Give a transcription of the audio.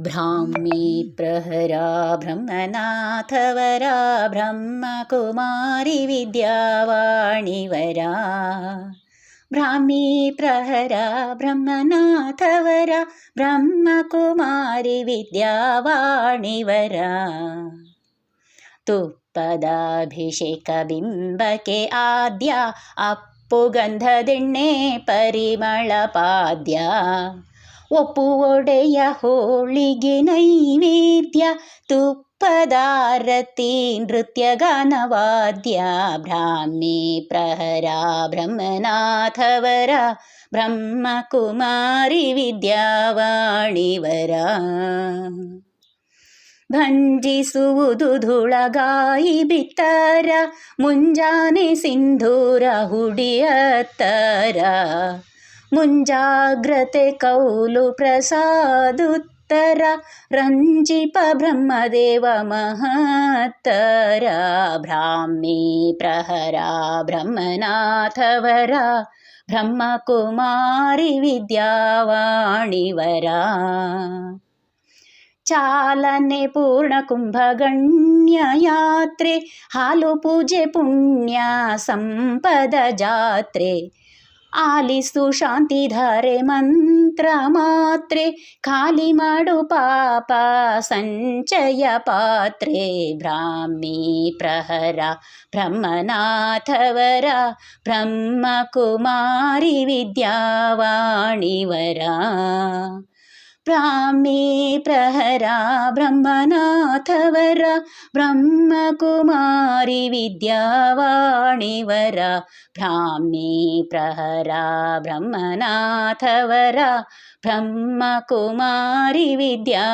ब्राह्मीप्रहरा ब्रह्मनाथवरा ब्रह्मकुमारीविद्या वाणिवरा ब्राह्मीप्रहरा ब्रह्मनाथवरा ब्रह्मकुमारीविद्या विद्यावाणिवरा तु पदाभिषेकबिम्बके आद्या अप्पुगन्धदिण्णे परिमळपाद्या ಒಪ್ಪು ಒಡೆಯ ಹೋಳಿಗೆ ನೈವೇದ್ಯ, ತುಪ್ಪದಾರತಿ ನೃತ್ಯಗಾನವಾದ್ಯ ಬ್ರಾಹ್ಮಿ ಪ್ರಹರ ಬ್ರಹ್ಮನಾಥವರ, ಬ್ರಹ್ಮಕುಮಾರಿ ವಿದ್ಯಾವಾಣಿವರ. ಭಂಜಿಸುವುದು ಧುಳಗಾಯಿ ಬಿತ್ತರ ಮುಂಜಾನೆ ಸಿಂಧೂರ ಹುಡಿಯತ್ತರ. ಮುಂಜಾಗ್ರತೆ ಕೌಲು ಪ್ರಸಾದುತ್ತರ ರಂಜಿಪ ಬ್ರಹ್ಮದೇವ ಮಹತ್ತರ ಬ್ರಾಹ್ಮಿ ಪ್ರಹರ ಬ್ರಹ್ಮನಾಥವರ ಬ್ರಹ್ಮಕುಮಾರಿ ವಿದ್ಯಾವಾಣಿವರ ಚಾಲನೆ ಪೂರ್ಣ ಕುಂಭಗಣ್ಯ ಯಾತ್ರೆ ಹಾಲು ಪೂಜೆ ಪುಣ್ಯ ಸಂಪದ ಜಾತ್ರೆ ಆಲಿಸು ಶಾಂತಿಧಾರೆ ಮಂತ್ರ ಮಾತ್ರೆ ಖಾಲಿ ಮಾಡು ಪಾಪ ಸಂಚಯ ಪಾತ್ರೆ ಬ್ರಾಹ್ಮಿ ಪ್ರಹರ ಬ್ರಹ್ಮನಾಥವರ ಬ್ರಹ್ಮಕುಮಾರಿ ವಿದ್ಯಾವಾಣಿವರ प्रामे प्रहरा ब्रह्मनाथवरा ब्रह्मकुमारि विद्यावाणिवरा वरा प्रहरा ब्रह्मनाथवरा ब्रह्मकुमारि विद्यावाणिवरा